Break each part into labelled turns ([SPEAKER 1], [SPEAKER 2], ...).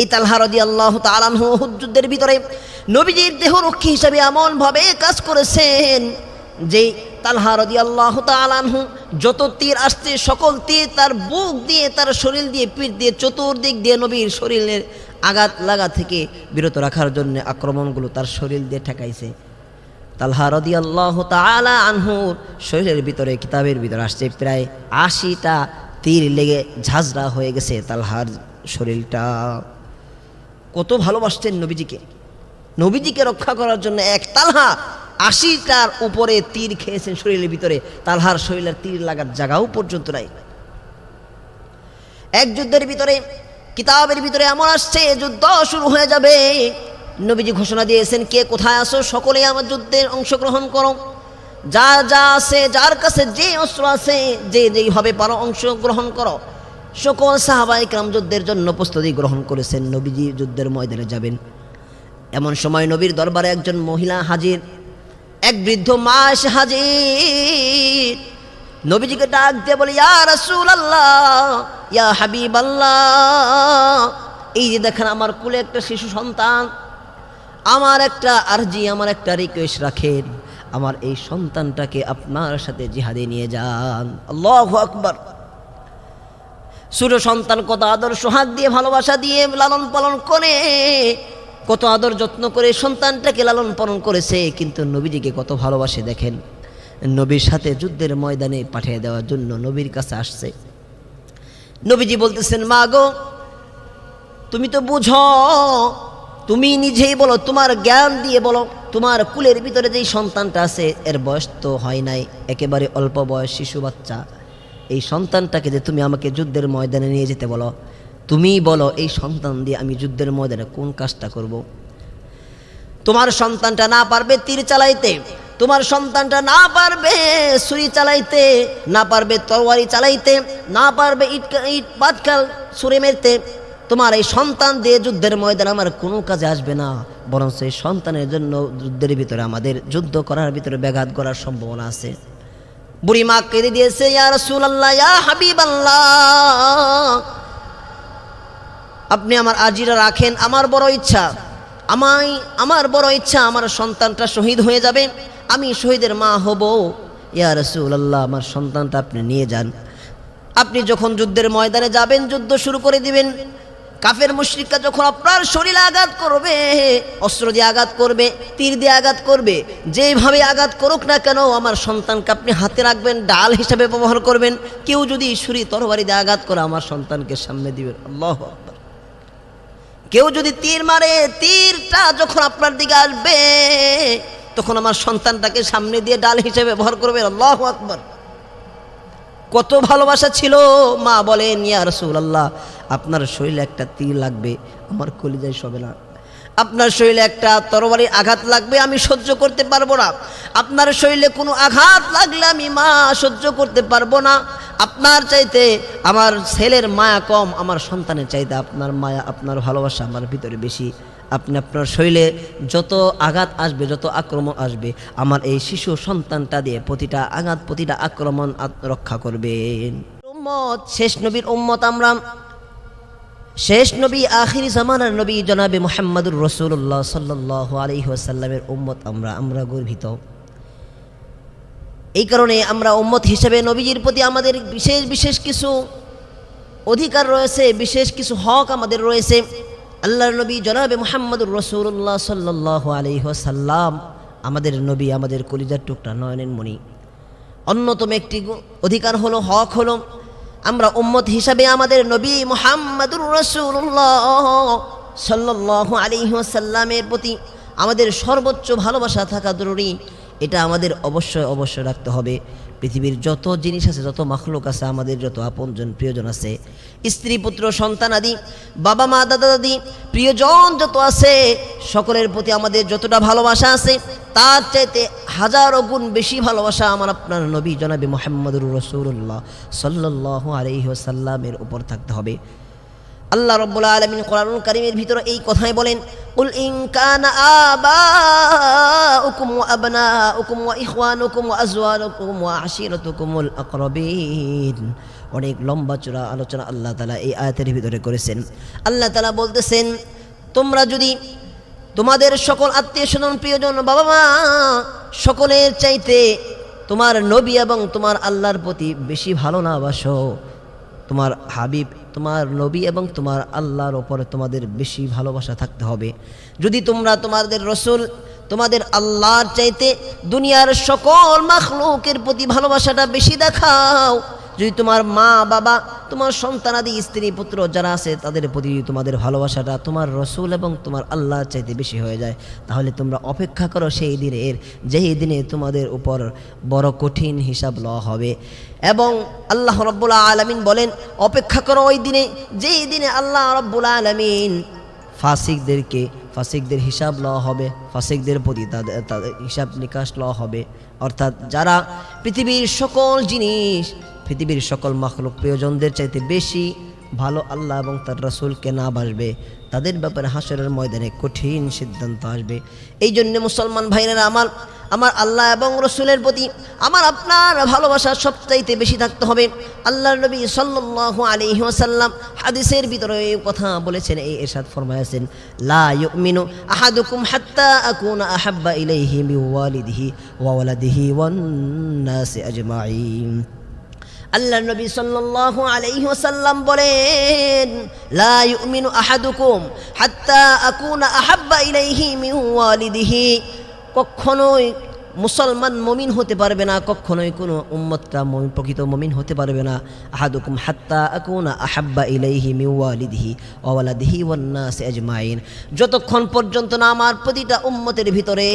[SPEAKER 1] এই তালহা রদি আল্লাহ তালানহু ভিতরে নবীজির দেহরক্ষী হিসাবে এমনভাবে কাজ করেছেন যে তালহা রদি আল্লাহ তালানহু যত তীর আসছে, সকল তীর তার বুক দিয়ে, তার শরীর দিয়ে, পিঠ দিয়ে, চতুর্দিক দিয়ে নবীর শরীরের আঘাত লাগা থেকে বিরত রাখার জন্য আক্রমণগুলো তার শরীর দিয়ে ঠেকাইছে। তালহা রদি আল্লাহ তালা আনহুর শরীরের ভিতরে, কিতাবের ভিতরে আসছে, প্রায় আশিটা তীর লেগে ঝাঁঝরা হয়ে গেছে তালহার শরীরটা। কত ভালোবাসতেন নবীজিকে। নবীজিকে রক্ষা করার জন্য এক তালহা আশিটার উপরে তীর খেয়েছেন শরীরের ভিতরে। তালহার শরীরের তীর লাগার জায়গাও পর্যন্ত নাই। এক যুদ্ধের ভিতরে, কিতাবের ভিতরে এমন আসছে, যুদ্ধ শুরু হয়ে যাবে। নবীজি ঘোষণা দিয়েছেন, কে কোথায় আসো সকলে আমার যুদ্ধে অংশগ্রহণ করো। যা যা আছে, যার কাছে যে অস্ত্র আছে, যে যেইভাবে পারো অংশগ্রহণ করো। সকল সাহাবাই ক্রাম যুদ্ধের জন্য প্রস্তুতি গ্রহণ করেছেন। নবীজি যুদ্ধের ময়দানে যাবেন। এমন সময় নবীর দরবারে একজন মহিলা হাজির। এক বৃদ্ধ মা এসে হাজির। নবীজিকে ডাক দিয়ে বলে, ইয়া রাসূল আল্লাহ ইয়া হাবিব আল্লাহ এই যে দেখেন আমার কুলে একটা শিশু সন্তান, আমার একটা আরজি, আমার একটা রিকোয়েস্ট রাখেন, আমার এই সন্তানটাকে আপনার সাথে জিহাদে নিয়ে যান। আল্লাহ আকবার। ছোট সন্তান কত আদর সোহাগ দিয়ে ভালোবাসা দিয়ে লালন পালন করে, কত আদর যত্ন করে সন্তানটাকে লালন পালন করেছে, কিন্তু নবীজিকে কত ভালোবাসে দেখেন। নবীর সাথে যুদ্ধের ময়দানে পাঠিয়ে দেওয়ার জন্য নবীর কাছে আসছে। নবীজি বলতেছেন, মা গো, তুমি তো বুঝো, তুমি নিজেই বলো, তোমার জ্ঞান দিয়ে বলো, তোমার কুলের ভিতরে যেই সন্তানটা আছে, এর বয়স তো হয় নাই, একেবারে অল্প বয়স শিশু বাচ্চা। এই সন্তানটাকে যে তুমি আমাকে যুদ্ধের ময়দানে নিয়ে যেতে বলো তুমিই বলো এই সন্তান দিয়ে আমি যুদ্ধের ময়দানে কোন কাজটা করব। তোমার সন্তানটা না পারবে তীর চালাইতে, তোমার সন্তানটা না পারবে ছুরি চালাইতে, না পারবে তরবারি চালাইতে, না পারবে ইট ইট পাটকাল ছুরি মেরতে তোমার এই সন্তান দিয়ে যুদ্ধের ময়দান আমার কোনো কাজে আসবে না বরং সেই সন্তানের জন্য যুদ্ধের ভিতরে আমাদের যুদ্ধ করার ভিতরে ব্যাঘাত করার সম্ভাবনা আছে বুড়ি মা কেঁদে দিয়েছে, ইয়া রাসূলুল্লাহ, ইয়া হাবিবাল্লাহ। আপনি আমার আজিরা রাখেন, আমার বড় ইচ্ছা। আমায়, আমার বড় ইচ্ছা, আমার সন্তানটা শহীদ হয়ে যাবে। আমি শহীদের মা হব। ইয়া রাসূলুল্লাহ, আমার সন্তানটা আপনি নিয়ে যান। আপনি যখন যুদ্ধের ময়দানে যাবেন, যুদ্ধ শুরু করে দিবেন। কাফের মুশরিকরা যখন আপনার শরীরে আঘাত করবে, অস্ত্র দিয়ে আঘাত করবে, তীর দিয়ে আঘাত করবে যেভাবে আঘাত করুক না কেন, আমার সন্তানকে আপনি হাতে রাখবেন, ডাল হিসাবে ব্যবহার করবেন, কেউ যদি ছুরি তরবারি দিয়ে আঘাত করে, আমার সন্তানকে সামনে দিবেন। আল্লাহ কেউ যদি তীর মারে, তীরটা যখন আপনার দিকে আসবে, তখন আমার সন্তানটাকে সামনে দিয়ে ডাল হিসেবে ব্যবহার করবে আল্লাহ আকবর। কত ভালোবাসা ছিল। মা বলেন, ইয়া রসুল্লাহ আপনার শরীরে একটা তীর লাগবে, আমার কলিজায় সবে না। আপনার শরীরে একটা তরবারির আঘাত লাগবে, আমি সহ্য করতে পারব না। আপনার শরীরে কোনো আঘাত লাগলে আমি, মা, সহ্য করতে পারব না। আপনার চাইতে আমার ছেলের মায়া কম, আমার সন্তানের চাইতে আপনার মায়া, আপনার ভালোবাসা আমার ভিতরে বেশি। আপনি আপনার শরীরে যত আঘাত আসবে, যত আক্রমণ আসবে, আমার এই শিশু সন্তানটা দিয়ে প্রতিটা আঘাত, প্রতিটা আক্রমণ রক্ষা করবেন শেষ নবীর উম্মত আমরা। শেষ নবী, আখিরি জামানার নবী জনাবে মোহাম্মদুর রসুল্লাহ সাল্লাহ আলহি আসাল্লামের উম্মত আমরা আমরা গর্বিত। এই কারণে আমরা উম্মত হিসেবে নবীজির প্রতি আমাদের বিশেষ বিশেষ কিছু অধিকার রয়েছে, বিশেষ কিছু হক আমাদের রয়েছে। আল্লাহর নবী জনাবে মোহাম্মদুর রসুল্লাহ সাল্লাহ আলহি আসাল্লাম আমাদের নবী আমাদের কলিজার টুকরা নয়নের মণি অন্যতম একটি অধিকার হলো, হক হলো, আমরা উম্মত হিসাবে আমাদের নবী মোহাম্মদুর রসুল্লাহ সাল্লাহ আলিহাসাল্লামের প্রতি আমাদের সর্বোচ্চ ভালোবাসা থাকা জরুরি। এটা আমাদের অবশ্যই অবশ্যই রাখতে হবে। পৃথিবীর যত জিনিস আছে, যত মাখলুক আছে, আমাদের যত আপনজন, প্রিয়জন আছে, স্ত্রী, পুত্র, সন্তান আদি, বাবা মা, দাদা, দাদি, প্রিয়জন যত আছে, সকলের প্রতি আমাদের যতটা ভালোবাসা আছে, তার চাইতে হাজারো গুণ বেশি ভালোবাসা আমার আপনার নবী জনাবি মোহাম্মদুর রসুল্লাহ সাল্লাহ আলহিহসাল্লামের উপর থাকতে হবে। আল্লাহ রব্বুল আলমিন কোরআনুল কারিমের ভিতরে এই কথাই বলেন আবনাউকুম ওয়া ইখওয়ানুকুম ওয়া আজওয়ানুকুম ওয়া আশিরাতুকুমুল আকরাবিন। অনেক লম্বা চূড়া আলোচনা আল্লাহ তালা এই আয়াতের ভিতরে করেছেন। আল্লাহ তালা বলতেছেন, তোমরা যদি তোমাদের সকল আত্মীয় স্বজন, প্রিয়জন বাবা মা সকলের চাইতে তোমার নবী এবং তোমার আল্লাহর প্রতি বেশি ভালো না বাসো। তোমার হাবিব তোমার নবী এবং তোমার আল্লাহর ওপরে তোমাদের বেশি ভালোবাসা থাকতে হবে। যদি তোমরা তোমাদের রসুল, তোমাদের আল্লাহর চাইতে দুনিয়ার সকল মাখলুকের প্রতি ভালোবাসাটা বেশি দেখাও যদি তোমার মা, বাবা, তোমার সন্তানাদি স্ত্রী, পুত্র যারা আছে, তাদের প্রতি তোমাদের ভালোবাসাটা তোমার রসুল এবং তোমার আল্লাহর চাইতে বেশি হয়ে যায়, তাহলে তোমরা অপেক্ষা করো সেই দিনের যেই দিনে তোমাদের উপর বড় কঠিন হিসাব লওয়া হবে। এবং আল্লাহ রব্বুল আলমিন বলেন, অপেক্ষা করো ওই দিনে, যেই দিনে আল্লাহ রব্বুল আলমিন ফাসিকদেরকে, ফাসিকদের হিসাব লওয়া হবে, ফাসিকদের প্রতি তাদের তাদের হিসাব নিকাশ লওয়া হবে। অর্থাৎ যারা পৃথিবীর সকল জিনিস পৃথিবীর সকল মাখলুক প্রিয়জনদের চাইতে বেশি ভালো আল্লাহ এবং তার রসুলকে না বাসবে, তাদের ব্যাপারে হাসরের ময়দানে কঠিন সিদ্ধান্ত আসবে। এই জন্যে মুসলমান ভাইরা আমার আমার আল্লাহ এবং রসুলের প্রতি আমার আপনার ভালোবাসা সবচাইতে বেশি থাকতে হবে। আল্লাহ নবী সাল্লাল্লাহু আলাইহি ওয়াসাল্লাম হাদিসের ভিতরে এই কথা বলেছেন, এই এরশাদ ফরমায়াছেন, লা ইউমিনু আহাদুকুম হাত্তা আকুনা আহাব্বা ইলাইহি মিন ওয়ালিদিহি ওয়া ওয়ালাদিহি ওয়ান নাসি আজমাইন। আল্লাহ নবী সাল্লাল্লাহু আলাইহি ওয়াসাল্লাম বলেন, লা ইউমিনু আহাদুকুম হাত্তা আকুনা আহাব্বা ইলাইহি মিন ওয়ালিদিহি। কখনোই মুসলমান মমিন হতে পারবে না, কখনোই কোনো উম্মতটা মমিন প্রকৃত মমিন হতে পারবে না। আহাদুকুম হাত্তা আকুনা আহাব্বা ইলাইহি মিন ওয়ালিদিহি ওয়া ওয়ালাদিহি ওয়ান নাসি আজমাইন। যতক্ষণ পর্যন্ত না আমার প্রতিটা উম্মতের ভিতরে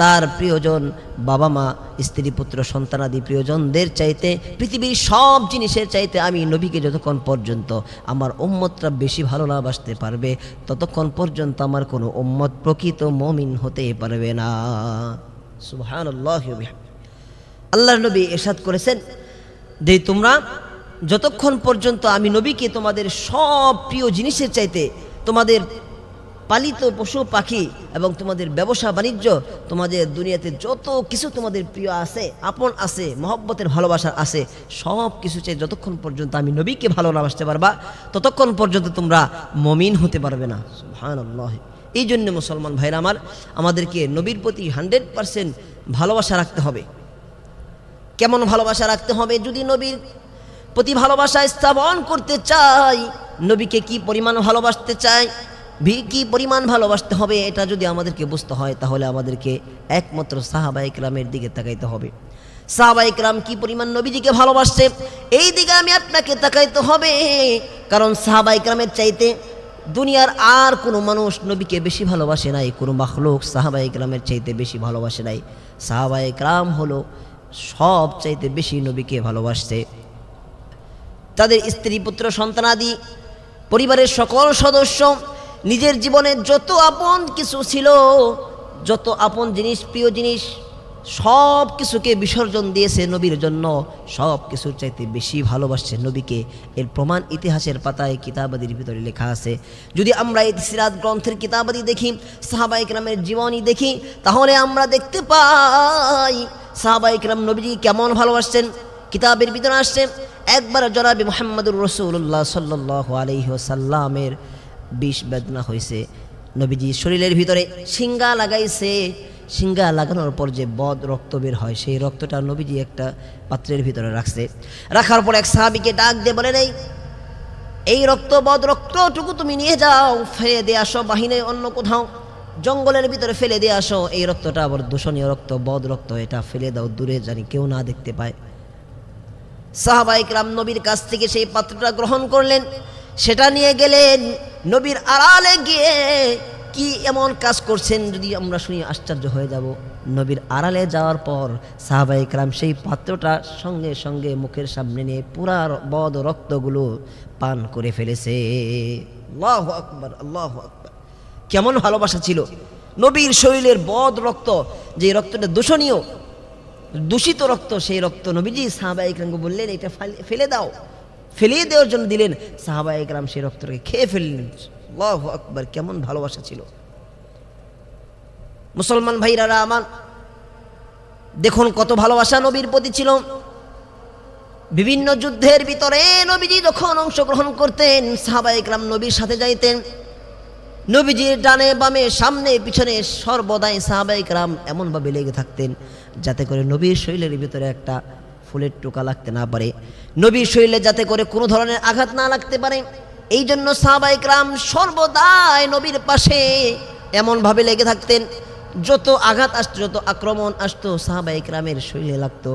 [SPEAKER 1] তার প্রিয়জন বাবা মা, স্ত্রী, পুত্র সন্তানাদি প্রিয়জনদের চাইতে পৃথিবীর সব জিনিসের চাইতে আমি নবীকে যতক্ষণ পর্যন্ত আমার উম্মতরা বেশি ভালো না বাসতে পারবে, ততক্ষণ পর্যন্ত আমার কোনো উম্মত প্রকৃত মমিন হতে পারবে না। সুবহান আল্লাহ নবী এরশাদ করেছেন যে, তোমরা যতক্ষণ পর্যন্ত আমি নবীকে তোমাদের সব প্রিয় জিনিসের চাইতে তোমাদের পালিত পশু পাখি এবং তোমাদের ব্যবসা বাণিজ্য, তোমাদের দুনিয়াতে যত কিছু তোমাদের প্রিয় আছে, আপন আছে, মহব্বতের ভালোবাসা আছে, সব কিছু চাই যতক্ষণ পর্যন্ত আমি নবীকে ভালো না বাসতে পারবা, ততক্ষণ পর্যন্ত তোমরা মমিন হতে পারবে না। হান এই জন্য মুসলমান ভাইরা আমার, আমাদেরকে নবীর প্রতি হান্ড্রেড পারসেন্ট ভালোবাসা রাখতে হবে। কেমন ভালোবাসা রাখতে হবে? যদি নবীর প্রতি ভালোবাসা স্থাপন করতে চাই, নবীকে কি পরিমাণ ভালোবাসতে ভি- কি পরিমাণ ভালোবাসতে হবে এটা যদি আমাদেরকে বুঝতে হয়, তাহলে আমাদেরকে একমাত্র সাহাবা ইকরামের দিকে তাকাইতে হবে। সাহাবা ইকরাম কি পরিমাণ নবীজিকে ভালোবাসছে? এই দিকে আমি আপনাকে তাকাইতে হবে, কারণ সাহাবা ইকরামের চাইতে দুনিয়ার আর কোনো মানুষ নবীকে বেশি ভালোবাসে নাই, কোনো মাখলুক সাহাবা ইকরামের চাইতে বেশি ভালোবাসে নাই। সাহাবা ইকরাম হলো সব চাইতে বেশি নবীকে ভালোবাসছে। তাদের স্ত্রী, পুত্র সন্তানাদি পরিবারের সকল সদস্য নিজের জীবনের যত আপন কিছু ছিল, যত আপন জিনিস, প্রিয় জিনিস, সব কিছুকে বিসর্জন দিয়েছে নবীর জন্য। সব কিছুর চাইতে বেশি ভালোবাসছে নবীকে। এর প্রমাণ ইতিহাসের পাতায় কিতাবাদির ভিতরে লেখা আছে। যদি আমরা এই সিরাত গ্রন্থের কিতাবাদি দেখি, সাহাবা ইকরামের জীবনী দেখি, তাহলে আমরা দেখতে পাই, সাহাবা রাম নবীজি কেমন ভালোবাসছেন। কিতাবের ভিতরে আসছে, একবার জনাবি মোহাম্মদুর রসুল্লাহ সাল্লাহ আলহিহসাল্লামের বিষ বেদনা হয়েছে নবীজি শরীরের ভিতরে সিঙ্গা লাগাইছে। সিঙ্গা লাগানোর পর যে বদ রক্ত বের হয়, সেই রক্তটা নবীজি একটা পাত্রের ভিতরে রাখছে। রাখার পর এক সাহাবিকে ডাক দিয়ে বলে নেই এই রক্ত, বদ রক্তটুকু তুমি নিয়ে যাও, ফেলে দিয়ে আসো বাহিনী অন্য কোথাও, জঙ্গলের ভিতরে ফেলে দিয়ে আসো। এই রক্তটা আবার দূষণীয় রক্ত, বদ রক্ত, এটা ফেলে দাও, দূরে জানি কেউ না দেখতে পায়। সাহাবাইক রাম নবীর কাছ থেকে সেই পাত্রটা গ্রহণ করলেন। সেটা নিয়ে গেলেন। নবীর আড়ালে গিয়ে কি এমন কাজ করছেন যদি আমরা শুনি আশ্চর্য হয়ে যাব। নবীর আড়ালে যাওয়ার পর সাহাবাইক রাম সেই পাত্রটা সঙ্গে সঙ্গে মুখের সামনে নিয়ে পুরা বদ রক্তগুলো পান করে ফেলেছে। আল্লাহ আকবর আল্লাহ আকবর। কেমন ভালোবাসা ছিল। নবীর শরীরের বদ রক্ত, যে রক্তটা দূষণীয়, দূষিত রক্ত, সেই রক্ত নবীজি সাহাবা ইকরামকে বললেন, এটা ফেলে দাও। ফেলিয়ে দেওয়ার জন্য দিলেন। সাহাবা ইকরাম সেই রক্তটাকে খেয়ে ফেললেন। আল্লাহ আকবার, কেমন ভালোবাসা ছিল। মুসলমান ভাইরারা আমার দেখুন কত ভালোবাসা নবীর প্রতি ছিল। বিভিন্ন যুদ্ধের ভিতরে নবীজি যখন অংশগ্রহণ করতেন সাহাবা ইকরাম নবীর সাথে যাইতেন। নবীজির ডানে বামে সামনে পিছনে সর্বদাই সাহাবা ইকরাম এমনভাবে লেগে থাকতেন, যাতে করে নবীর শৈলের ভিতরে একটা ফুলের টোকা লাগতে না পারে। নবীর শৈলে যাতে করে কোনো ধরনের আঘাত না লাগতে পারে। এই জন্য সাহাবা ইকরাম সর্বদাই নবীর পাশে এমনভাবে লেগে থাকতেন, যত আঘাত আসতো, যত আক্রমণ আসতো, সাহাবা ইকরামের শৈলে লাগতো।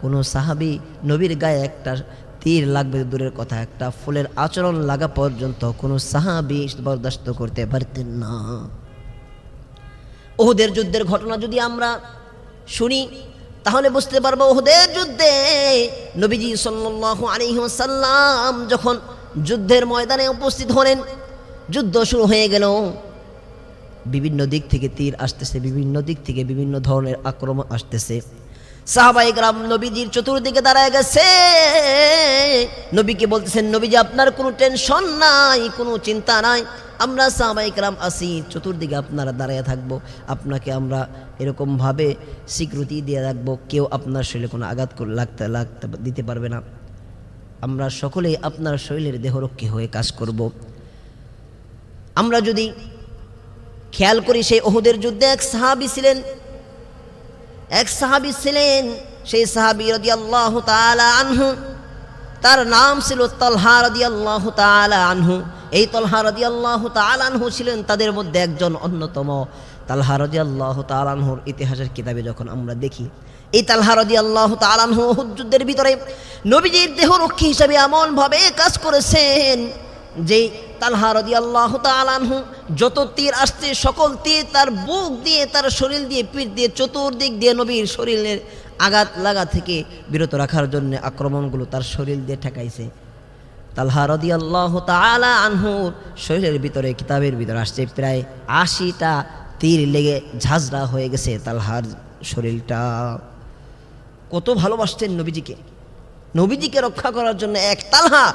[SPEAKER 1] কোনো সাহাবি নবীর গায়ে একটা তীর লাগবে দূরের কথা, একটা ফুলের আচরণ লাগা পর্যন্ত কোনো সাহাবি বরদাস্ত করতে পারতেন না। ওহুদের যুদ্ধের ঘটনা যদি আমরা শুনি তাহলে বুঝতে পারব ওহুদের যুদ্ধে নবীজি সাল্লাল্লাহু আলাইহি সাল্লাম যখন যুদ্ধের ময়দানে উপস্থিত হলেন, যুদ্ধ শুরু হয়ে গেল। বিভিন্ন দিক থেকে তীর আসতেছে, বিভিন্ন দিক থেকে বিভিন্ন ধরনের আক্রমণ আসতেছে। সাহাবাই গ্রাম নবীজির চতুর্দিকে দাঁড়ায় গেছে। নবীকে বলতেছেন, নবীজি, আপনার কোনো টেনশন নাই, কোনো চিন্তা নাই। আমরা সাহাবাই গ্রাম আসি, চতুর্দিকে আপনারা দাঁড়ায় থাকব। আপনাকে আমরা এরকমভাবে স্বীকৃতি দিয়ে রাখব। কেউ আপনার শরীরে কোনো আঘাত লাগতে লাগতে দিতে পারবে না। আমরা সকলেই আপনার শরীরের দেহরক্ষী হয়ে কাজ করব। আমরা যদি খেয়াল করি, সেই ওহুদের যুদ্ধে এক সাহাবি ছিলেন এক সাহাবি ছিলেন, সেই সাহাবি রদি আল্লাহ আনহু। তার নাম ছিল তলহা রদি আল্লাহ আনহু। এই তলহা রদি আল্লাহ আনহু ছিলেন তাদের মধ্যে একজন অন্যতম। তালহা রদি আল্লাহ আনহুর ইতিহাসের কিতাবে যখন আমরা দেখি, এই তালহা রদি আল্লাহ উহুদ যুদ্ধের ভিতরে নবীজির দেহরক্ষী হিসাবে এমনভাবে কাজ করেছেন যে তালহা রদি আল্লাহ তালানহু যত তীর আসছে, সকল তীর তার বুক দিয়ে, তার শরীর দিয়ে, পিঠ দিয়ে, চতুর্দিক দিয়ে নবীর শরীরের আঘাত লাগা থেকে বিরত রাখার জন্য আক্রমণগুলো তার শরীর দিয়ে ঠেকাইছে। তালহা রদি আল্লাহ তালা আনহুর শরীরের ভিতরে, কিতাবের ভিতরে আসছে, প্রায় আশিটা তীর লেগে ঝাঁঝরা হয়ে গেছে তালহার শরীরটা। কত ভালোবাসতেন নবীজিকে। নবীজিকে রক্ষা করার জন্য এক তালহা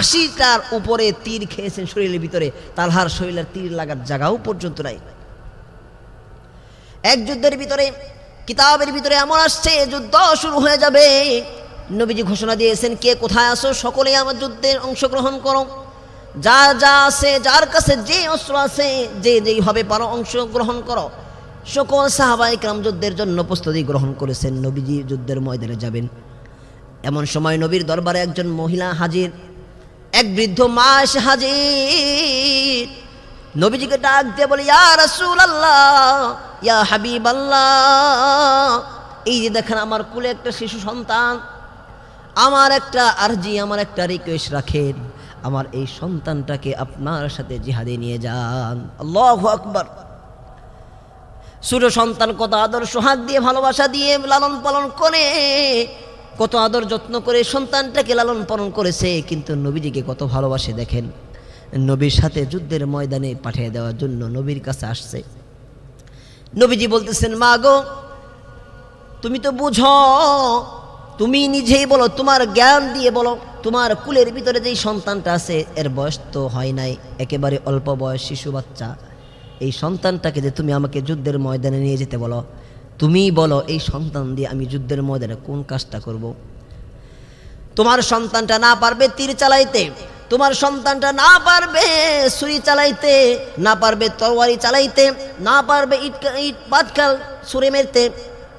[SPEAKER 1] আশিটার উপরে তীর খেয়েছেন শরীরের ভিতরে, তালহার শরীরের তীর লাগার জায়গাও পর্যন্ত নাই। এক যুদ্ধের ভিতরে, কিতাবের ভিতরে এমন আসছে, যুদ্ধ শুরু হয়ে যাবে। নবীজি ঘোষণা দিয়েছেন, কে কোথায় আসো সকলেই আমার যুদ্ধে অংশগ্রহণ করো। যা যা আছে, যার কাছে যে অস্ত্র আছে, যে যেইভাবে পারো অংশগ্রহণ করো। সকল সাহাবাই ক্রাম যুদ্ধের জন্য প্রস্তুতি গ্রহণ করেছেন। নবীজি যুদ্ধের ময়দানে যাবেন। এমন সময় নবীর দরবারে একজন মহিলা হাজির এক বৃদ্ধ মা এসে হাজির। নবীজিকে ডাক দিয়ে বলে, ইয়া রাসূল আল্লাহ ইয়া হাবিব আল্লাহ এই যে দেখেন, আমার কুলে একটা শিশু সন্তান, আমার একটা আরজি, আমার একটা রিকোয়েস্ট রাখেন। আমার এই সন্তানটাকে আপনার সাথে জিহাদে নিয়ে যান। আল্লাহু আকবার। ছোট সন্তান কত আদর সোহাগ দিয়ে, ভালোবাসা দিয়ে লালন পালন করে কত আদর যত্ন করে সন্তানটাকে লালন পালন করেছে, কিন্তু নবীজিকে কত ভালোবাসে দেখেন। নবীর সাথে যুদ্ধের ময়দানে পাঠিয়ে দেওয়ার জন্য নবীর কাছে আসছে। নবীজি বলতেছেন, মা গো, তুমি তো বুঝো, তুমি নিজেই বলো, তোমার জ্ঞান দিয়ে বলো, তোমার কুলের ভিতরে যেই সন্তানটা আছে, এর বয়স তো হয় নাই, একেবারে অল্প বয়স শিশু বাচ্চা। এই সন্তানটাকে যে তুমি আমাকে যুদ্ধের ময়দানে নিয়ে যেতে বলো তুমি বলো, এই সন্তান দিয়ে আমি যুদ্ধের ময়দানে কোন কাজটা করব। তোমার সন্তানটা না পারবে তীর চালাইতে, তোমার সন্তানটা না পারবে ছুরি চালাইতে, না পারবে তরবারি চালাইতে, না পারবে ইট ইট পাতকাল ছুরি মেরতে।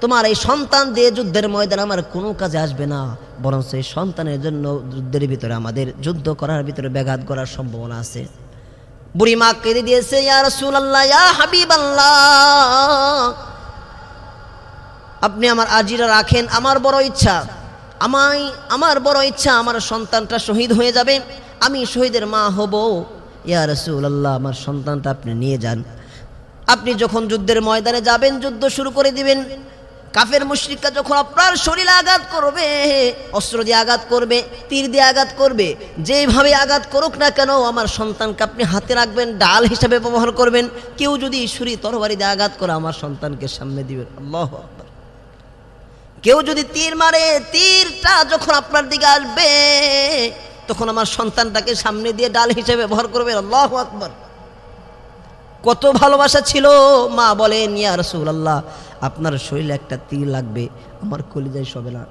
[SPEAKER 1] তোমার এই সন্তান দিয়ে যুদ্ধের ময়দানে আমার কোনো কাজে আসবে না বরং সেই সন্তানের জন্য যুদ্ধের ভিতরে আমাদের যুদ্ধ করার ভিতরে ব্যাঘাত করার সম্ভাবনা আছে। বুড়ি মা কেঁদে দিয়েছে, ইয়া রাসূলুল্লাহ, ইয়া হাবিবাল্লাহ। আপনি আমার আজিরা রাখেন, আমার বড় ইচ্ছা। আমায়, আমার বড় ইচ্ছা, আমার সন্তানটা শহীদ হয়ে যাবে। আমি শহীদের মা হব। ইয়া রাসূলুল্লাহ, আমার সন্তানটা আপনি নিয়ে যান। আপনি যখন যুদ্ধের ময়দানে যাবেন, যুদ্ধ শুরু করে দিবেন। কাফের মুশরিকরা যখন আপনার শরীরে আঘাত করবে, অস্ত্র দিয়ে আঘাত করবে, তীর দিয়ে আঘাত করবে, যেভাবে আঘাত করুক না কেন, আমার সন্তানকে আপনি হাতে রাখবেন, ডাল হিসাবে ব্যবহার করবেন। কেউ যদি ছুরি তরবারি দিয়ে আঘাত করে, আমার সন্তানকে সামনে দিবেন। আল্লাহ কেউ যদি তীর মারে, তীরটা যখন আপনার দিকে আসবে, তখন আমার সন্তানটাকে সামনে দিয়ে ডাল হিসেবে ব্যবহার করবে আল্লাহ আকবার। কত ভালোবাসা ছিল। মা বলেন, ইয়া রসুল আল্লাহ আপনার শরীরে একটা তীর লাগবে, আমার কলিজায় সবে না।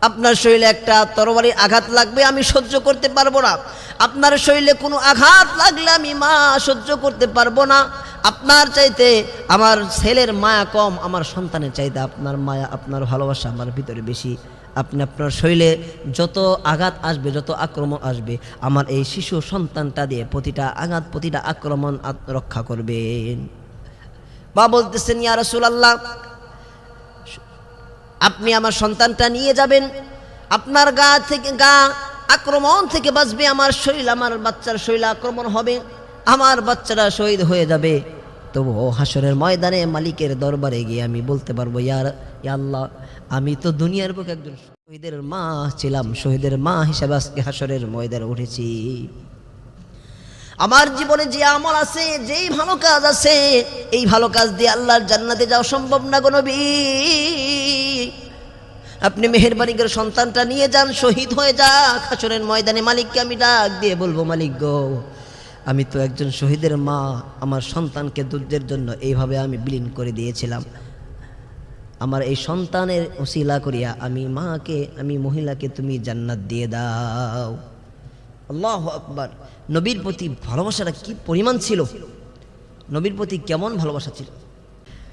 [SPEAKER 1] আপনার শরীরে একটা তরবারির আঘাত লাগবে, আমি সহ্য করতে পারব না। আপনার শরীরে কোনো আঘাত লাগলে আমি, মা, সহ্য করতে পারব না। আপনার চাইতে আমার ছেলের মায়া কম, আমার সন্তানের চাইতে আপনার মায়া, আপনার ভালোবাসা আমার ভিতরে বেশি। আপনি আপনার শরীরে যত আঘাত আসবে, যত আক্রমণ আসবে, আমার এই শিশু সন্তানটা দিয়ে প্রতিটা আঘাত, প্রতিটা আক্রমণ রক্ষা করবেন। বা বলতেছেন, ইয়া রাসূলুল্লাহ, আপনি আমার সন্তানটা নিয়ে যাবেন। আপনার গা থেকে, গা আক্রমণ থেকে বাঁচবে, আমার শরীর, আমার বাচ্চার শরীর আক্রমণ হবে। আমার বাচ্চারা শহীদ হয়ে যাবে। তবুও হাসরের ময়দানে মালিকের দরবারে গিয়ে আমি বলতে পারব ইয়ার ইয়া আল্লাহ, আমি তো দুনিয়ার বুকে একজন শহীদের মা ছিলাম। শহীদের মা হিসাবে আজকে হাসরের ময়দানে উঠেছি। আমার জীবনে যে আমল আছে, যেই ভালো কাজ আছে, এই ভালো কাজ দিয়ে আল্লাহর জান্নাতে যাওয়া সম্ভব না কোনো নবী। আপনি মেহেরবানি করে সন্তানটা নিয়ে যান, শহীদ হয়ে যাক। হাসরের ময়দানে মালিককে আমি ডাক দিয়ে বলব, মালিক গো আমি তো একজন শহীদের মা, আমার সন্তানকে দুর্যের জন্য এইভাবে আমি বিলীন করে দিয়েছিলাম। আমার এই সন্তানের ওসিলা করিয়া আমি মাকে, আমি মহিলাকে তুমি জান্নাত দিয়ে দাও। আল্লাহ আকবার। নবীর প্রতি ভালোবাসাটা কি পরিমাণ ছিল? নবীর প্রতি কেমন ভালোবাসা ছিল?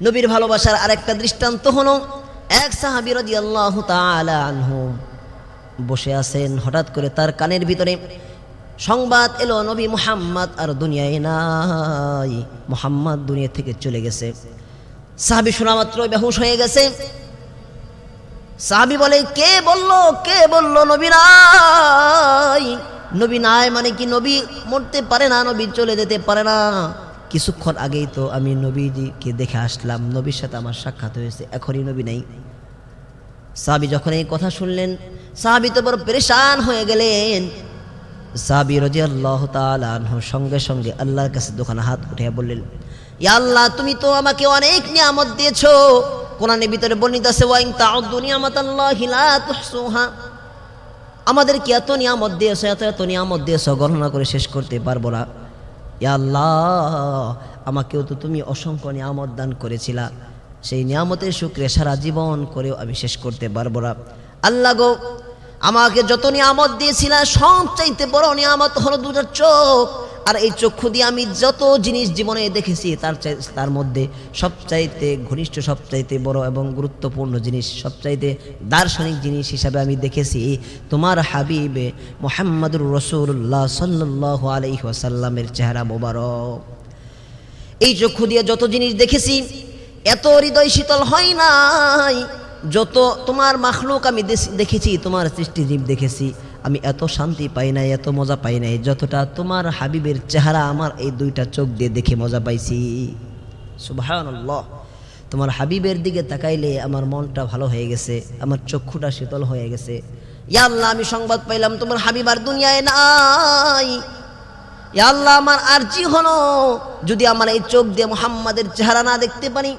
[SPEAKER 1] নবীর ভালোবাসার আরেকটা দৃষ্টান্ত হলো, এক সাহাবি রাজি আল্লাহ আনহু বসে আছেন হঠাৎ করে তার কানের ভিতরে। সংবাদ এলো, নবী মুহাম্মদ আর দুনিয়ায় নাই। মুহাম্মদ দুনিয়া থেকে চলে গেছে। সাহাবি শোনা মাত্র বেহুশ হয়ে গেছে। সাহাবি বলে, কে বলল? কে বলল নবী নাই? নবী নাই মানে কি নবী মরতে পারে না, নবী চলে যেতে পারে না। কিছুক্ষণ আগেই তো আমি নবীজিকে দেখে আসলাম। নবীর সাথে আমার সাক্ষাৎ হয়েছে, এখনই নবী নেই। সাহাবি যখন এই কথা শুনলেন, সাহাবি তো বড় পরেশান হয়ে গেলেন। সাহাবি রাজি আল্লাহ তালহ সঙ্গে সঙ্গে আল্লাহর কাছে দোকানে হাত উঠিয়া বললেন, ইয়া আল্লাহ, তুমি তো আমাকে অনেক নিয়ামত দিয়েছ। কোরআনের ভিতরে বর্ণিত আছে ওয়াইং তাউদ্দু নিয়ামাতাল্লাহি লা তুহসুহা। আমাদের কি এত নিয়ামত দিয়েছ, এত এত নিয়ামত দিয়েছ, গণনা করে শেষ করতে পারব না। ইয়া আল্লাহ, আমাকেও তো তুমি অসংখ্য নিয়ামত দান করেছিলা। সেই নিয়ামতের শুক্রে সারা জীবন করেও আমি শেষ করতে পারব না। আল্লাহ গো আমাকে যত নিয়ামত দিয়েছিলা, সব চাইতে বড় নিয়ামত হলো দুটার চোখ। আর এই চক্ষু দিয়ে আমি যত জিনিস জীবনে দেখেছি, তার তার মধ্যে সবচাইতে ঘনিষ্ঠ, সবচাইতে বড় এবং গুরুত্বপূর্ণ জিনিস, সবচাইতে দার্শনিক জিনিস হিসাবে আমি দেখেছি, তোমার হাবিবে মোহাম্মদুর রসুল্লাহ সাল্লাহ আলহি ওয়াসাল্লামের চেহারা মোবারক। এই চক্ষু দিয়ে যত জিনিস দেখেছি, এত হৃদয় শীতল হয় নাই। যত তোমার মাখলুক আমি দেখেছি, তোমার সৃষ্টিজীব দেখেছি, আমি এত শান্তি পাই নাই, এত মজা পাই নাই, যতটা তোমার হাবিবের চেহারা আমার এই দুইটা চোখ দিয়ে দেখে মজা পাইছি। সুবহানাল্লাহ। তোমার হাবিবের দিকে তাকাইলে আমার মনটা ভালো হয়ে গেছে, আমার চক্ষুটা শীতল হয়ে গেছে। ইয়া আল্লাহ, আমি সংবাদ পাইলাম, তোমার হাবিব আর দুনিয়ায় নাই। ইয়া আল্লাহ, আমার আরজি হলো, যদি আমার এই চোখ দিয়ে মুহাম্মাদের চেহারা না দেখতে পারি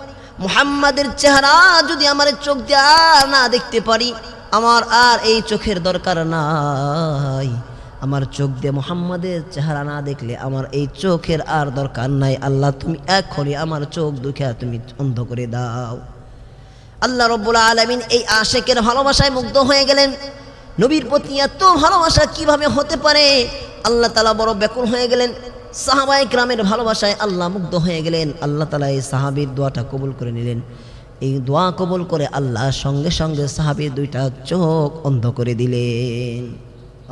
[SPEAKER 1] মুহাম্মাদের চেহারা যদি আমার চোখ দিয়ে আর না দেখতে পারি, আমার আর এই চোখের দরকার নাই। আমার চোখ দিয়ে মুহাম্মাদের চেহারা না দেখলে আমার এই চোখের আর দরকার নাই। আল্লাহ, তুমি এখনই আমার চোখ দুঃখে তুমি অন্ধ করে দাও। আল্লাহ রব্বুল আলমিন এই আশেকের ভালোবাসায় মুগ্ধ হয়ে গেলেন। নবীর প্রতি এত ভালোবাসা কীভাবে হতে পারে? আল্লাহ তালা বড় ব্যাকুল হয়ে গেলেন। সাহাবাই গ্রামের ভালোবাসায় আল্লাহ মুগ্ধ হয়ে গেলেন। আল্লাহ তালা এই সাহাবির দোয়াটা কবুল করে নিলেন। এই দোয়া কবুল করে আল্লাহ সঙ্গে সঙ্গে সাহাবির দুইটা চোখ অন্ধ করে দিলেন।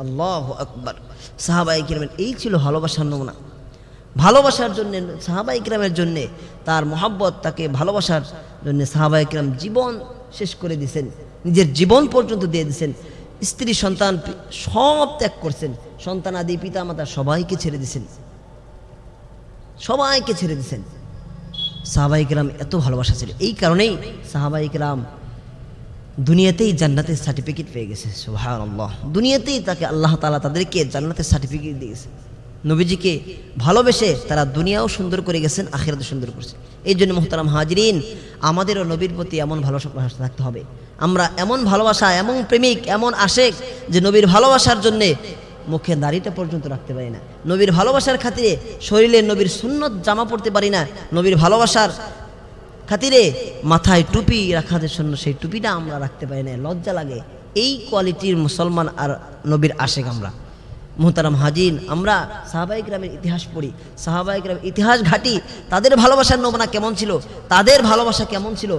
[SPEAKER 1] আল্লাহ আকবার। সাহাবাই গ্রামের এই ছিল ভালোবাসার নমুনা। ভালোবাসার জন্য সাহাবাই কিরামের জন্যে তার মোহাব্বত, তাকে ভালোবাসার জন্য সাহাবাই কিরাম জীবন শেষ করে দিয়েছেন নিজের জীবন পর্যন্ত দিয়ে দিয়েছেন স্ত্রী, সন্তান সব ত্যাগ করছেন। সন্তান, আদি পিতা মাতা সবাইকে ছেড়ে দিয়েছেন সবাইকে ছেড়ে দিয়েছেন। সাহাবাই কিরাম এত ভালোবাসা ছিল। এই কারণেই সাহাবাই কিরাম দুনিয়াতেই জান্নাতের সার্টিফিকেট পেয়ে গেছে সুহান আল্লাহ দুনিয়াতেই তাকে আল্লাহ তালা তাদেরকে জান্নাতের সার্টিফিকেট দিয়ে গেছে। নবীজিকে ভালোবেসে তারা দুনিয়াও সুন্দর করে গেছেন আখেরাতে সুন্দর করছে এই জন্য মোহতারাম হাজরিন, আমাদেরও নবীর প্রতি এমন ভালোবাসা থাকতে হবে। আমরা এমন ভালোবাসা, এমন প্রেমিক, এমন আশেক যে নবীর ভালোবাসার জন্যে মুখে দাড়িটা পর্যন্ত রাখতে পারি না। নবীর ভালোবাসার খাতিরে শরীরে নবীর সুন্নত জামা পড়তে পারি না। নবীর ভালোবাসার খাতিরে মাথায় টুপি রাখাতে জন্য সেই টুপিটা আমরা রাখতে পারি না। লজ্জা লাগে। এই কোয়ালিটির মুসলমান আর নবীর আশেক আমরা। মোহতারাম হাজিন, আমরা সাহাবাই গ্রামের ইতিহাস পড়ি। সাহাবাই গ্রামের ইতিহাস ঘাটি, তাদের ভালোবাসার নমুনা কেমন ছিল? তাদের ভালোবাসা কেমন ছিল?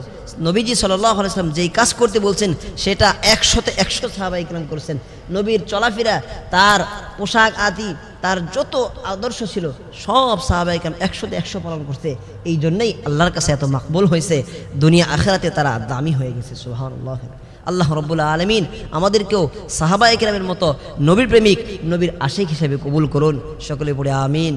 [SPEAKER 1] নবীজি সাল্লাহ আলাইসলাম যেই কাজ করতে বলছেন, সেটা একশোতে একশো সাহাবাই গ্রাম করেছেন। নবীর চলাফেরা, তার পোশাক আদি, তার যত আদর্শ ছিল, সব সাহাবাই গ্রাম একশোতে একশো পালন করছে। এই জন্যই আল্লাহর কাছে এত মাকবুল হয়েছে। দুনিয়া আখেরাতে তারা দামি হয়ে গেছে সুহান আল্লাহ রব্বুল্লা আলমিন আমাদেরকেও সাহাবা একরামের মতো নবীর প্রেমিক, নবীর আশিক হিসেবে কবুল করুন। সকলে পড়ে আমিন।